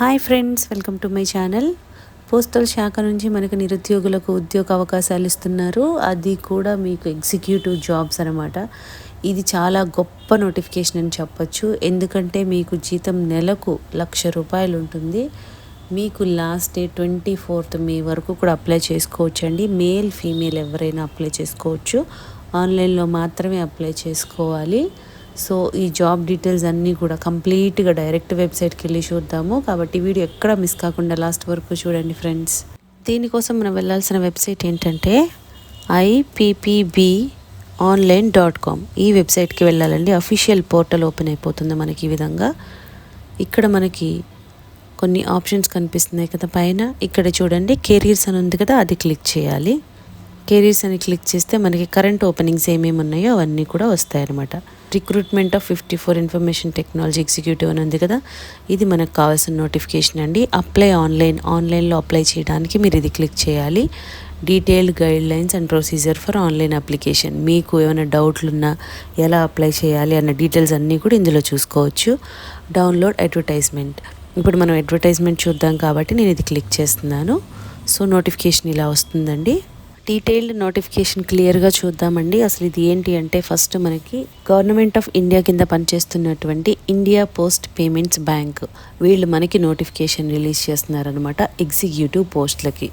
Hi friends welcome to my channel. Postal శాఖ నుంచి మనకు నిరుద్యోగులకు ఉద్యోగ అవకాశాలు ఇస్తున్నారు. అది కూడా మీకు ఎగ్జిక్యూటివ్ జాబ్స్ అనమాట ఇది చాలా గొప్ప నోటిఫికేషన్ అని చెప్పచ్చు. ఎందుకంటే మీకు జీతం నెలకు లక్ష రూపాయలు ఉంటుంది. మీకు last day twenty fourth May వరకు కూడా అప్లై చేసుకోవచ్చు అండి మేల్ ఫీమేల్ ఎవరైనా అప్లై చేసుకోవచ్చు. ఆన్లైన్లో మాత్రమే అప్లై చేసుకోవాలి. సో ఈ జాబ్ డీటెయిల్స్ అన్నీ కూడా కంప్లీట్గా డైరెక్ట్ వెబ్సైట్కి వెళ్ళి చూద్దాము. కాబట్టి వీడియో ఎక్కడ మిస్ కాకుండా లాస్ట్ వరకు చూడండి ఫ్రెండ్స్. దీనికోసం మనం వెళ్ళాల్సిన వెబ్సైట్ ఏంటంటే ఐపీపీబీ ఆన్లైన్ డాట్ కామ్. ఈ వెబ్సైట్కి వెళ్ళాలండి. అఫీషియల్ పోర్టల్ ఓపెన్ అయిపోతుంది మనకి ఈ విధంగా. ఇక్కడ మనకి కొన్ని ఆప్షన్స్ కనిపిస్తున్నాయి కదా పైన. ఇక్కడ చూడండి కెరీర్స్ అని ఉంది కదా అది క్లిక్ చేయాలి. కెరీర్స్ అని క్లిక్ చేస్తే మనకి కరెంట్ ఓపెనింగ్స్ ఏమేమి ఉన్నాయో అవన్నీ కూడా వస్తాయన్నమాట. Recruitment of fifty four information technology executive అని ఉంది కదా ఇది మనకు కావాల్సిన నోటిఫికేషన్ అండి. అప్లై ఆన్లైన్ ఆన్లైన్లో అప్లై చేయడానికి మీరు ఇది క్లిక్ చేయాలి. Detailed guidelines and procedure for online application మీకు ఏమైనా డౌట్లు ఉన్నా ఎలా అప్లై చేయాలి అన్న డీటెయిల్స్ అన్నీ కూడా ఇందులో చూసుకోవచ్చు. డౌన్లోడ్ అడ్వర్టైజ్మెంట్ ఇప్పుడు మనం అడ్వర్టైజ్మెంట్ చూద్దాం కాబట్టి నేను ఇది క్లిక్ చేస్తున్నాను. సో నోటిఫికేషన్ ఇలా వస్తుందండి. డీటెయిల్డ్ నోటిఫికేషన్ క్లియర్గా చూద్దామండి. అసలు ఇది ఏంటి అంటే ఫస్ట్ మనకి గవర్నమెంట్ ఆఫ్ ఇండియా కింద పనిచేస్తున్నటువంటి ఇండియా పోస్ట్ పేమెంట్స్ బ్యాంక్. వీళ్ళు మనకి నోటిఫికేషన్ రిలీజ్ చేస్తున్నారనమాట ఎగ్జిక్యూటివ్ పోస్ట్లకి.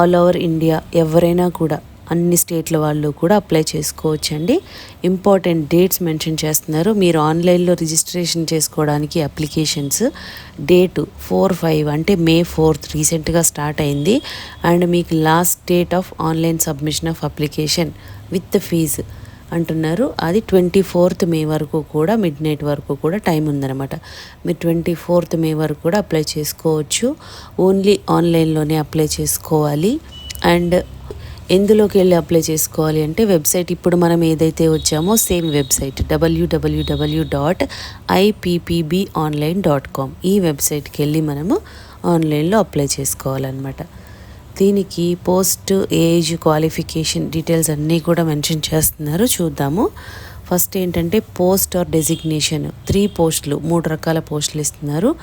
ఆల్ ఓవర్ ఇండియా ఎవరైనా కూడా అన్ని స్టేట్ల వాళ్ళు కూడా అప్లై చేసుకోవచ్చండి. ఇంపార్టెంట్ డేట్స్ మెన్షన్ చేస్తున్నారు. మీరు ఆన్లైన్లో రిజిస్ట్రేషన్ చేసుకోవడానికి అప్లికేషన్స్ డేటు ఫోర్ ఫైవ్ అంటే మే ఫోర్త్ రీసెంట్గా స్టార్ట్ అయింది. అండ్ మీకు last date of online submission of application with fee అంటున్నారు. అది ట్వంటీ ఫోర్త్ మే వరకు కూడా మిడ్ నైట్ వరకు కూడా టైం ఉందన్నమాట. మీరు ట్వంటీ ఫోర్త్ మే వరకు కూడా అప్లై చేసుకోవచ్చు. ఓన్లీ ఆన్లైన్లోనే అప్లై చేసుకోవాలి. అండ్ ఎందులోకి వెళ్ళి అప్లై చేసుకోవాలి అంటే వెబ్సైట్ ఇప్పుడు మనం ఏదైతే వచ్చామో సేమ్ వెబ్సైట్ డబ్ల్యూడబ్ల్యూడబ్ల్యూ dot IPPB online dot com ఈ వెబ్సైట్కి వెళ్ళి మనము ఆన్లైన్లో అప్లై చేసుకోవాలన్నమాట. దీనికి పోస్ట్ ఏజ్ క్వాలిఫికేషన్ డీటెయిల్స్ అన్నీ కూడా మెన్షన్ చేస్తున్నారు. చూద్దాము. ఫస్ట్ ఏంటంటే పోస్ట్ ఆర్ డెసిగ్నేషన్. త్రీ పోస్టులు మూడు రకాల పోస్టులు ఇస్తున్నారు.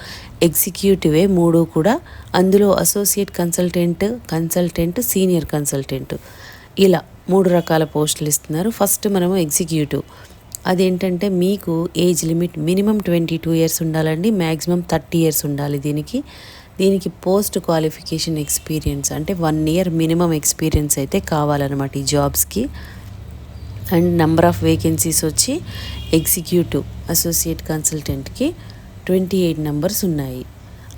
ఎగ్జిక్యూటివే మూడు కూడా. అందులో associate consultant consultant senior consultant. ఇలా మూడు రకాల పోస్టులు ఇస్తున్నారు. ఫస్ట్ మనము ఎగ్జిక్యూటివ్. అదేంటంటే మీకు age limit minimum twenty two years ఉండాలండి మ్యాక్సిమం థర్టీ ఇయర్స్ ఉండాలి దీనికి. దీనికి పోస్ట్ క్వాలిఫికేషన్ ఎక్స్పీరియన్స్ అంటే వన్ ఇయర్ మినిమం ఎక్స్పీరియన్స్ అయితే కావాలన్నమాట ఈ జాబ్స్కి. అండ్ నెంబర్ ఆఫ్ వేకెన్సీస్ వచ్చి ఎగ్జిక్యూటివ్ అసోసియేట్ కన్సల్టెంట్కి ట్వంటీ ఎయిట్ నెంబర్స్ ఉన్నాయి.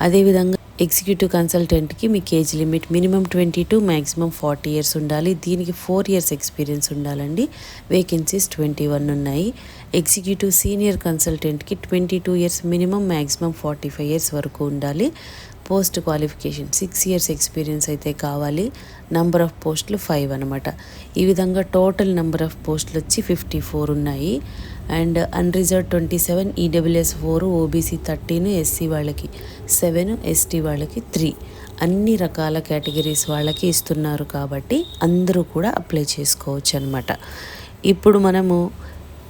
అదేవిధంగా ఎగ్జిక్యూటివ్ కన్సల్టెంట్కి మీకు age limit minimum twenty two maximum forty years ఉండాలి. దీనికి ఫోర్ ఇయర్స్ ఎక్స్పీరియన్స్ ఉండాలండి. వేకెన్సీస్ ట్వంటీ వన్ ఉన్నాయి. Executive senior కన్సల్టెంట్కి twenty two years minimum maximum forty five years వరకు ఉండాలి. Post qualification six years experience అయితే కావాలి. నంబర్ ఆఫ్ పోస్టులు five అనమాట ఈ విధంగా టోటల్ నెంబర్ ఆఫ్ పోస్టులు వచ్చి ఫిఫ్టీ ఫోర్ ఉన్నాయి. And unreserved twenty seven EWS four OBC thirteen SC వాళ్ళకి సెవెన్ ఎస్టీ వాళ్ళకి త్రీ అన్ని రకాల కేటగిరీస్ వాళ్ళకి ఇస్తున్నారు కాబట్టి అందరూ కూడా అప్లై చేసుకోవచ్చు అనమాట ఇప్పుడు మనము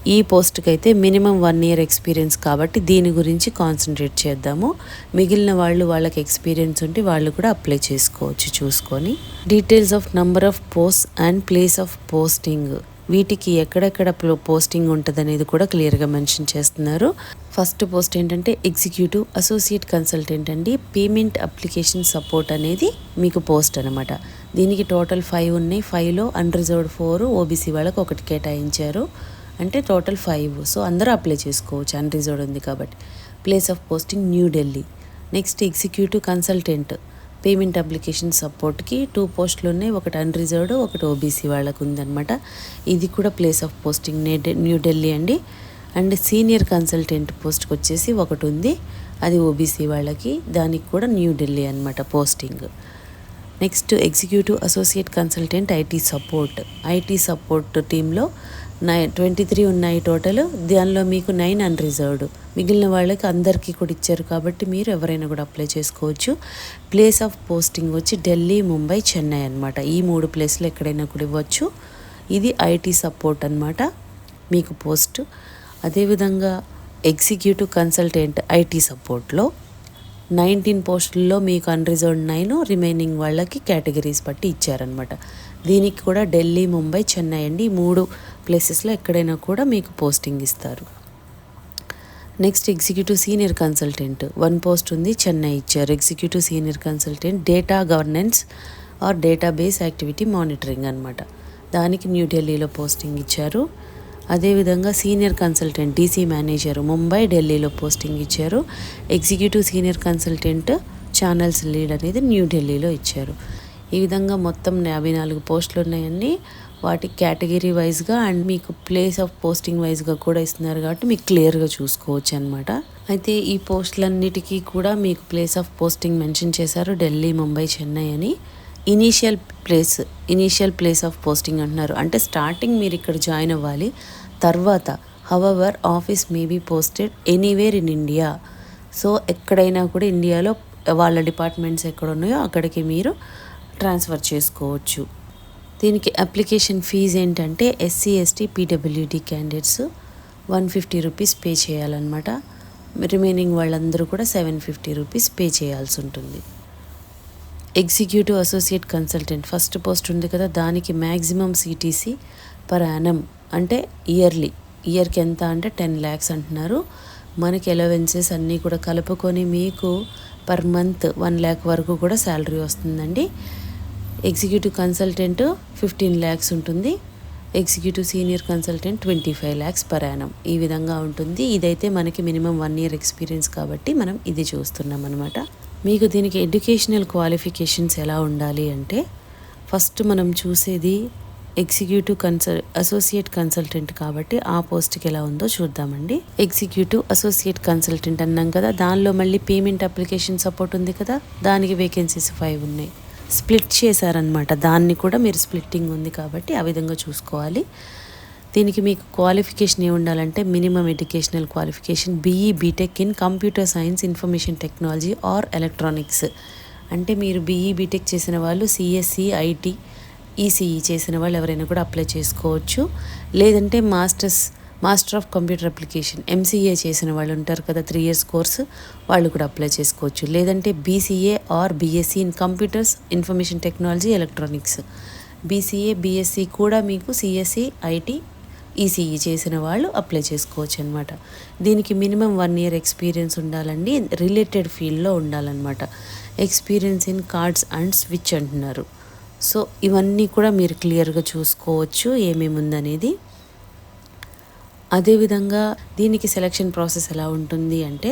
ఈ పోస్ట్కి అయితే మినిమం వన్ ఇయర్ ఎక్స్పీరియన్స్ కాబట్టి దీని గురించి కాన్సన్ట్రేట్ చేద్దాము. మిగిలిన వాళ్ళు వాళ్ళకి ఎక్స్పీరియన్స్ ఉంటే వాళ్ళు కూడా అప్లై చేసుకోవచ్చు చూసుకొని. Details of number of post and place of posting వీటికి ఎక్కడెక్కడ పోస్టింగ్ ఉంటుంది అనేది కూడా క్లియర్గా మెన్షన్ చేస్తున్నారు. ఫస్ట్ పోస్ట్ ఏంటంటే ఎగ్జిక్యూటివ్ అసోసియేట్ కన్సల్టెంట్ అండి. పేమెంట్ అప్లికేషన్ సపోర్ట్ అనేది మీకు పోస్ట్ అనమాట దీనికి టోటల్ ఫైవ్ ఉన్నాయి. ఫైవ్లో అన్రిజర్వ్డ్ ఫోర్ ఓబీసీ వాళ్ళకి ఒకటి కేటాయించారు. అంటే టోటల్ ఫైవ్. సో అందరూ అప్లై చేసుకోవచ్చు. అన్రిజర్వ్డ్ ఉంది కాబట్టి. Place of posting New Delhi next executive consultant. Payment application సపోర్ట్కి two పోస్టులు ఉన్నాయి ఒకటి అన్రిజర్వ్డ్ ఒకటి ఓబీసీ వాళ్ళకు ఉందన్నమాట ఇది కూడా place of posting new New Delhi అండి. అండ్ సీనియర్ కన్సల్టెంట్ పోస్ట్కి వచ్చేసి ఒకటి ఉంది అది ఓబీసీ వాళ్ళకి దానికి కూడా న్యూఢిల్లీ అనమాట posting next executive associate consultant IT support IT support టీంలో నైన్ ట్వంటీ త్రీ ఉన్నాయి టోటల్ దానిలో మీకు నైన్ అన్రిజర్వ్డ్ మిగిలిన వాళ్ళకి అందరికీ కూడా ఇచ్చారు కాబట్టి మీరు ఎవరైనా కూడా అప్లై చేసుకోవచ్చు. ప్లేస్ ఆఫ్ పోస్టింగ్ వచ్చి ఢిల్లీ ముంబై చెన్నై అనమాట ఈ మూడు ప్లేస్లు ఎక్కడైనా కూడా ఇవ్వచ్చు. ఇది ఐటీ సపోర్ట్ అనమాట మీకు పోస్ట్ అదేవిధంగా ఎగ్జిక్యూటివ్ కన్సల్టెంట్ ఐటీ సపోర్ట్లో నైన్టీన్ పోస్టుల్లో మీకు అన్రిజర్వ్డ్ నైన్ రిమైనింగ్ వాళ్ళకి కేటగిరీస్ బట్టి ఇచ్చారనమాట దీనికి కూడా ఢిల్లీ ముంబై చెన్నై అండి ఈ మూడు ప్లేసెస్లో ఎక్కడైనా కూడా మీకు పోస్టింగ్ ఇస్తారు. Next executive senior consultant one post ఉంది చెన్నై ఇచ్చారు. Executive senior consultant data governance or database activity monitoring అనమాట దానికి న్యూఢిల్లీలో పోస్టింగ్ ఇచ్చారు. అదేవిధంగా senior consultant DC manager Mumbai ఢిల్లీలో పోస్టింగ్ ఇచ్చారు. Executive senior consultant channels lead అనేది న్యూఢిల్లీలో ఇచ్చారు. ఈ విధంగా మొత్తం యాభై నాలుగు పోస్టులు ఉన్నాయండి. వాటి కేటగిరీ వైజ్గా అండ్ మీకు ప్లేస్ ఆఫ్ పోస్టింగ్ వైజ్గా కూడా ఇస్తున్నారు కాబట్టి మీకు క్లియర్గా చూసుకోవచ్చు అనమాట అయితే ఈ పోస్టులన్నిటికీ కూడా మీకు ప్లేస్ ఆఫ్ పోస్టింగ్ మెన్షన్ చేశారు ఢిల్లీ ముంబై చెన్నై అని. Initial place initial place of posting అంటున్నారు. అంటే స్టార్టింగ్ మీరు ఇక్కడ జాయిన్ అవ్వాలి. తర్వాత our office may be posted anywhere in India so ఎక్కడైనా కూడా ఇండియాలో వాళ్ళ డిపార్ట్మెంట్స్ ఎక్కడ ఉన్నాయో అక్కడికి మీరు ట్రాన్స్ఫర్ చేసుకోవచ్చు. దీనికి అప్లికేషన్ ఫీజ్ ఏంటంటే SC ST PWD candidates one fifty rupees pay చేయాలన్నమాట. రిమైనింగ్ వాళ్ళందరూ కూడా సెవెన్ ఫిఫ్టీ రూపీస్ పే చేయాల్సి ఉంటుంది. Executive associate consultant. First post ఉంది కదా దానికి మ్యాక్సిమం సిటీసీ పర్ యానం అంటే ఇయర్లీ. ఇయర్కి ఎంత అంటే టెన్ ల్యాక్స్ అంటున్నారు. మనకి ఎలవెన్సెస్ అన్నీ కూడా కలుపుకొని మీకు పర్ మంత్ వన్ ల్యాక్ వరకు కూడా శాలరీ వస్తుందండి. ఎగ్జిక్యూటివ్ కన్సల్టెంట్ ఫిఫ్టీన్ ల్యాక్స్ ఉంటుంది. Executive senior consultant twenty five lakhs per annum ఈ విధంగా ఉంటుంది. ఇదైతే మనకి మినిమం వన్ ఇయర్ ఎక్స్పీరియన్స్ కాబట్టి మనం ఇది చూస్తున్నాం అనమాట మీకు దీనికి ఎడ్యుకేషనల్ క్వాలిఫికేషన్స్ ఎలా ఉండాలి అంటే ఫస్ట్ మనం చూసేది ఎగ్జిక్యూటివ్ కన్సల్ అసోసియేట్ కన్సల్టెంట్ కాబట్టి ఆ పోస్ట్కి ఎలా ఉందో చూద్దామండి. ఎగ్జిక్యూటివ్ అసోసియేట్ కన్సల్టెంట్ అన్నాం కదా దానిలో మళ్ళీ పేమెంట్ అప్లికేషన్ సపోర్ట్ ఉంది కదా దానికి వేకెన్సీస్ ఫైవ్ ఉన్నాయి. స్ప్లిట్ చేశారనమాట దాన్ని కూడా మీరు స్ప్లిట్టింగ్ ఉంది కాబట్టి ఆ విధంగా చూసుకోవాలి. దీనికి మీకు క్వాలిఫికేషన్ ఏ ఉండాలంటే minimum educational qualification BE BTech in computer science information technology or electronics అంటే మీరు బీఈ బీటెక్ చేసిన వాళ్ళు సిఎస్సి ఐటీ ఈసీఈ చేసిన వాళ్ళు ఎవరైనా కూడా అప్లై చేసుకోవచ్చు. లేదంటే masters master of computer application MCA చేసిన వాళ్ళు ఉంటారు కదా త్రీ ఇయర్స్ కోర్సు వాళ్ళు కూడా అప్లై చేసుకోవచ్చు. లేదంటే BCA or BSc in computers information technology electronics BCA BSc కూడా మీకు సిఎస్సి ఐటీ ఈసీఈ చేసిన వాళ్ళు అప్లై చేసుకోవచ్చు అనమాట దీనికి మినిమం వన్ ఇయర్ ఎక్స్పీరియన్స్ ఉండాలండి. రిలేటెడ్ ఫీల్డ్లో ఉండాలన్నమాట. Experience in cards and switch అంటున్నారు. సో ఇవన్నీ కూడా మీరు క్లియర్గా చూసుకోవచ్చు ఏమేమి ఉందనేది. అదేవిధంగా దీనికి సెలక్షన్ ప్రాసెస్ ఎలా ఉంటుంది అంటే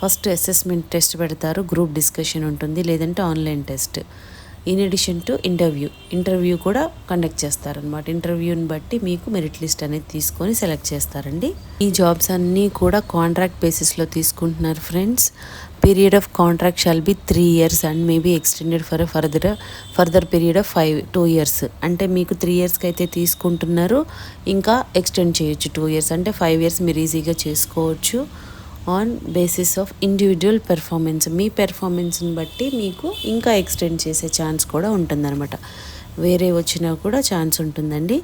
ఫస్ట్ అసెస్మెంట్ టెస్ట్ పెడతారు గ్రూప్ డిస్కషన్ ఉంటుంది లేదంటే online test. In addition to interview. Interview కూడా కండక్ట్ చేస్తారనమాట ఇంటర్వ్యూని బట్టి మీకు మెరిట్ లిస్ట్ అనేది తీసుకొని సెలెక్ట్ చేస్తారండి. ఈ జాబ్స్ అన్నీ కూడా కాంట్రాక్ట్ బేసిస్లో తీసుకుంటున్నారు friends. Period of contract shall be three years and maybe extended for further further period of five two years. అంటే మీకు త్రీ ఇయర్స్కి అయితే తీసుకుంటున్నారు. ఇంకా ఎక్స్టెండ్ చేయొచ్చు. టూ ఇయర్స్ అంటే ఫైవ్ ఇయర్స్ మీరు ఈజీగా చేసుకోవచ్చు. On basis of individual performance మీ పెర్ఫార్మెన్స్ని బట్టి మీకు ఇంకా ఎక్స్టెండ్ చేసే ఛాన్స్ కూడా ఉంటుందన్నమాట. వేరే వచ్చినా కూడా ఛాన్స్ ఉంటుందండి.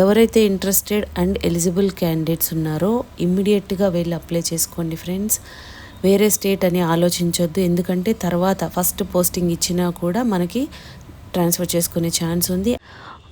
ఎవరైతే ఇంట్రెస్టెడ్ అండ్ ఎలిజిబుల్ క్యాండిడేట్స్ ఉన్నారో ఇమ్మీడియట్గా వెళ్ళి అప్లై చేసుకోండి ఫ్రెండ్స్ వేరే స్టేట్ అని ఆలోచించొద్దు. ఎందుకంటే తర్వాత ఫస్ట్ పోస్టింగ్ ఇచ్చినా కూడా మనకి ట్రాన్స్ఫర్ చేసుకునే ఛాన్స్ ఉంది.